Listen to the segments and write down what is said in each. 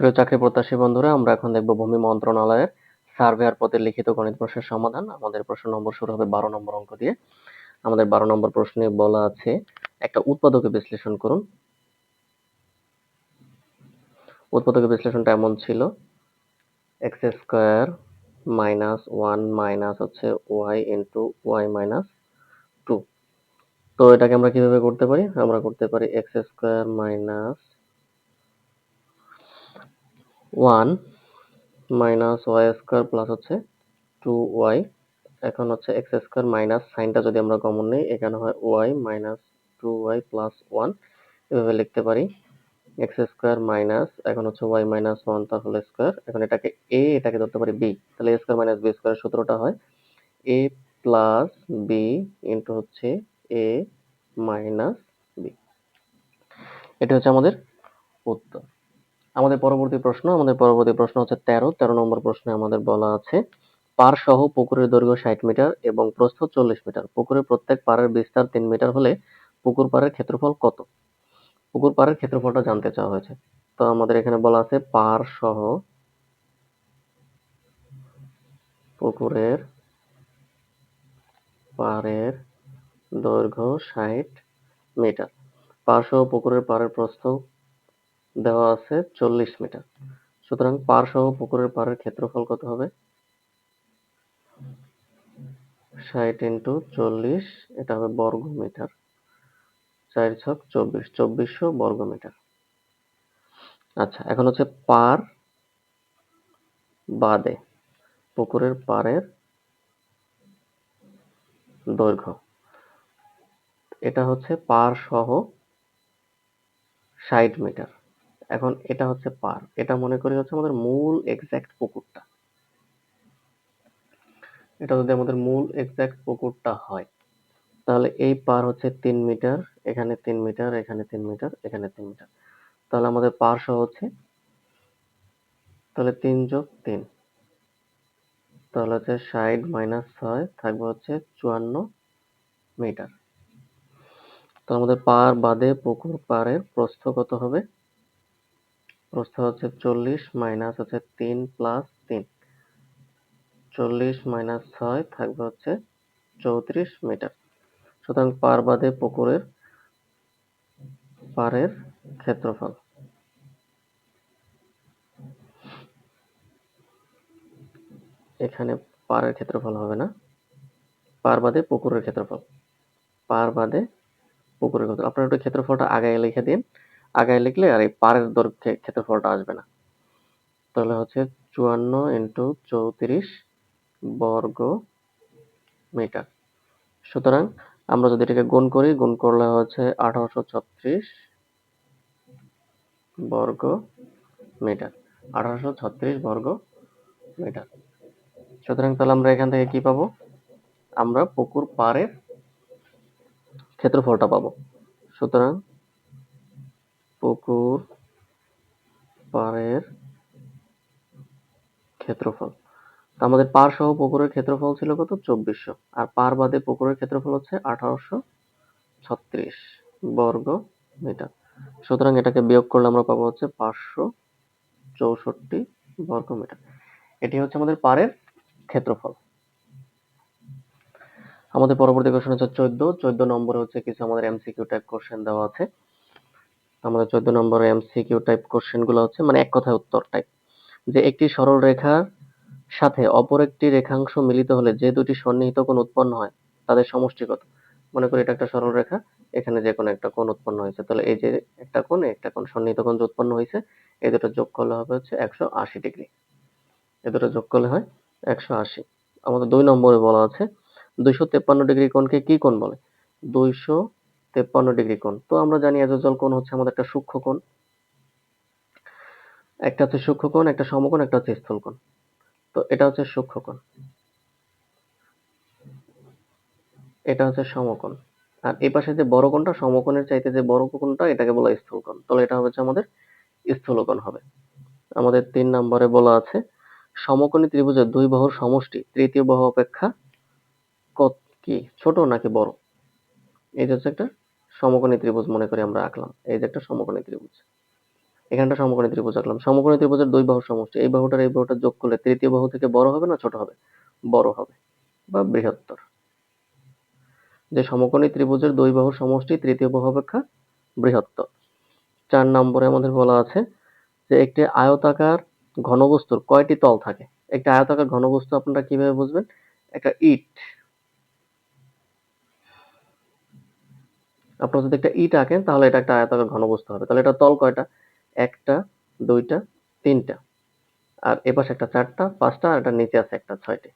প্রিয় চাকরি প্রত্যাশী বন্ধুরা, আমরা এখন দেখব ভূমি মন্ত্রণালয়ের সার্ভেয়ার পদে লিখিত গণিত প্রশ্নের সমাধান। আমাদের প্রশ্ন নম্বর শুরু হবে বারো নম্বর অঙ্ক দিয়ে। আমাদের বারো নম্বর প্রশ্নে বলা আছে, একটা উৎপাদকে বিশ্লেষণ করুন। উৎপাদকের বিশ্লেষণটা এমন ছিল X square minus one minus হচ্ছে Y into Y minus two তো এটাকে আমরা কীভাবে করতে পারি? আমরা করতে পারি X square minus one minus Y square plus হচ্ছে টু ওয়াই। এখন হচ্ছে এক্স স্কোয়ার মাইনাস সাইনটা যদি আমরা কমন নিই, এখানে হয় Y minus two Y plus one. এভাবে লিখতে পারি। এক্স স্কোয়ার মাইনাস, এখন হচ্ছে ওয়াই মাইনাস ওয়ান তার হোল স্কোয়ার। এখন এটাকে এ, এটাকে ধরতে পারি বি। তাহলে A square minus B square সূত্রটা হয় এ প্লাস বি ইন্টু হচ্ছে এ মাইনাস বি। এটা হচ্ছে আমাদের উত্তর। আমাদের পরবর্তী প্রশ্ন, আমাদের পরবর্তী প্রশ্ন হচ্ছে তেরো। তেরো নম্বর প্রশ্নে আমাদের বলা আছে, পার সহ পুকুরের দৈর্ঘ্য ষাট মিটার এবং প্রস্থ চল্লিশ মিটার। পুকুরের প্রত্যেক পাড়ের বিস্তার তিন মিটার হলে পুকুর পাড়ের ক্ষেত্রফল কত? পুকুর পাড়ের ক্ষেত্রফলটা জানতে চাওয়া হয়েছে। তো আমাদের এখানে বলা আছে, পার সহ পুকুরের পাড়ের দৈর্ঘ্য ষাট মিটার। পার সহ পুকুরের পাড়ের প্রস্থ দেওয়া আছে চল্লিশ মিটার। সুতরাং পার সহ পুকুরের পাড়ের ক্ষেত্রফল কত হবে? ষাট ইন্টু চল্লিশ, এটা হবে বর্গ মিটার চার ছক চব্বিশ, চব্বিশশো বর্গ মিটার আচ্ছা এখন হচ্ছে পার বাদে পুকুরের পাড়ের দৈর্ঘ্য। এটা হচ্ছে পার সহ ষাট মিটার। এখন এটা হচ্ছে পার। এটা মনে করি হচ্ছে আমাদের মূল এক্সাক্ট পুকুরটা। এটা যদি আমাদের মূল এক্সাক্ট পুকুরটা হয়, তাহলে এই পার হচ্ছে তিন মিটার, এখানে তিন মিটার, এখানে তিন মিটার, এখানে তিন মিটার। তাহলে আমাদের পার সহ হচ্ছে, তাহলে তিন যোগ তিন, তাহলে হচ্ছে ষাট মাইনাস ছয় থাকবে হচ্ছে চুয়ান্ন মিটার। তো আমাদের পার বাদে পুকুর পাড়ের প্রস্থ কত হবে? প্রস্থ হচ্ছে চল্লিশ, মাইনাস হচ্ছে তিন প্লাস তিন। চল্লিশ মাইনাস ছয় থাকবে হচ্ছে চৌত্রিশ মিটার। সুতরাং পার বাদে পুকুরের, পাড়ের ক্ষেত্রফল। এখানে পাড়ের ক্ষেত্রফল হবে না। পার বাদে পুকুরের ক্ষেত্রফল। পার বাদে পুকুরের ক্ষেত্র আপনার একটু ক্ষেত্রফলটা আগায় লিখে দিন। আগায় লিখলে আর এই পারের দৈর্ঘ্যে ক্ষেত্রফলটা আসবে না। তাহলে হচ্ছে চুয়ান্ন ইন্টু চৌত্রিশ বর্গ মিটার। সুতরাং আমরা যদি এটাকে গুণ করি, গুণ করলে হচ্ছে আঠারোশো ছত্রিশ বর্গ মিটার। আঠারোশো ছত্রিশ বর্গ মিটার। সুতরাং তাহলে আমরা এখান থেকে কি পাবো? আমরা পুকুর পাড়ের ক্ষেত্রফলটা পাবো। সুতরাং পুকুর পাড়ের ক্ষেত্রফল। আমাদের পার সহ পুকুরের ক্ষেত্রফল ছিল কত? চব্বিশশো। আর পার বাদে পুকুরের ক্ষেত্রফল হচ্ছে আঠারোশো ছত্রিশ বর্গ মিটার। সুতরাং এটাকে বিয়োগ করলে আমরা পাবো হচ্ছে পাঁচশো চৌষট্টি বর্গ মিটার। এটি হচ্ছে আমাদের পারের ক্ষেত্রফল। আমাদের পরবর্তী কোশ্চেন হচ্ছে চোদ্দ। চোদ্দ নম্বরে হচ্ছে কিছু আমাদের এমসিকিউ টাইপ কোশ্চেন দেওয়া আছে। আমাদের চোদ্দ নম্বরে এমসিকিউ টাইপ কোশ্চেনগুলো হচ্ছে মানে এক কথায় উত্তর টাইপ যে একটি সরল রেখার সাথে অপর একটি রেখাংশ মিলিত হলে যে দুটি সন্নিহিত কোণ উৎপন্ন হয়, তাদের সমষ্টিগত। মনে করি এটা একটা সরল রেখা, এখানে যে কোনো একটা কোণ উৎপন্ন হয়েছে। তাহলে এই যে একটা কোণ একটা কোণ সন্নিহিত কোণ যে উৎপন্ন হয়েছে, এই দুটো যোগ করলে হবে হচ্ছে একশো আশি ডিগ্রি। এ দুটো যোগ করলে হয় একশো আশি। আমাদের দুই নম্বরে বলা আছে, দুইশো তেপ্পান্ন ডিগ্রি কোণকে কি কোণ বলে? দুইশো তেপ্পান্ন ডিগ্রি কোণ। তো আমরা জানি এজল কোণ হচ্ছে আমাদের একটা সূক্ষ্ম কোণ। একটা হচ্ছে সূক্ষ্ম কোণ, একটা সমকোণ, একটা হচ্ছে স্থূল কোণ। তো এটা হচ্ছে সূক্ষ্মকোণ এটা হচ্ছে সমকোণ। আর এই পাশে যে বড় কোণটা, সমকোণের চাইতে যে বড় কোণটা, এটাকে বলা স্থূলকোণ তাহলে এটা হচ্ছে আমাদের স্থূলকোণ হবে। আমাদের তিন নম্বরে বলা আছে, সমকোণী ত্রিভুজের দুই বাহুর সমষ্টি, তৃতীয় বাহু অপেক্ষা কত কি? ছোট নাকি বড়? যে হচ্ছে একটা সমকোণী ত্রিভুজ মনে করি আমরা আঁকলাম। এই যে একটা সমকোণী ত্রিভুজ। এখানটা সমকোণী ত্রিভুজ আঁকলাম। সমকোণী ত্রিভুজের দুই বাহুর সমষ্টি। এই বাহুটার এই বাহুটা যোগ করলে তৃতীয় বাহু থেকে বড় হবে না ছোট হবে? বড় হবে বা বৃহত্তর। যে সমকোণী ত্রিভুজের দুই বাহুর সমষ্টি, তৃতীয় বাহু অপেক্ষা বৃহত্তর। চার নম্বরে আমাদের বলা আছে যে একটি আয়তাকার ঘনবস্তুর কয়টি তল থাকে? একটা আয়তাকার ঘনবস্তু আপনারা কীভাবে বুঝবেন? একটা ইট। আপনারা যদি একটা ইট আঁকেন, তাহলে এটা একটা আয়তাকার ঘনবস্তু হবে। তাহলে এটা তল কয়টা? একটা, দুইটা, তিনটা। আর এপাশে একটা চারটা, পাঁচটা, আর এটা নিচে আছে একটা, ছয়টি।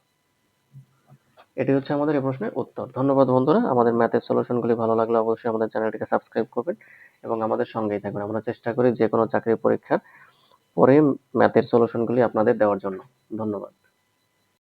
এটি হচ্ছে আমাদের এই প্রশ্নের উত্তর। ধন্যবাদ বন্ধুরা। আমাদের ম্যাথের সলিউশনগুলি ভালো লাগলে অবশ্যই আমাদের চ্যানেলটিকে সাবস্ক্রাইব করবেন এবং আমাদের সঙ্গেই থাকবেন। আমরা চেষ্টা করি যে কোনো চাকরির পরীক্ষার পরে ম্যাথের সলিউশনগুলি আপনাদের দেওয়ার জন্য। ধন্যবাদ।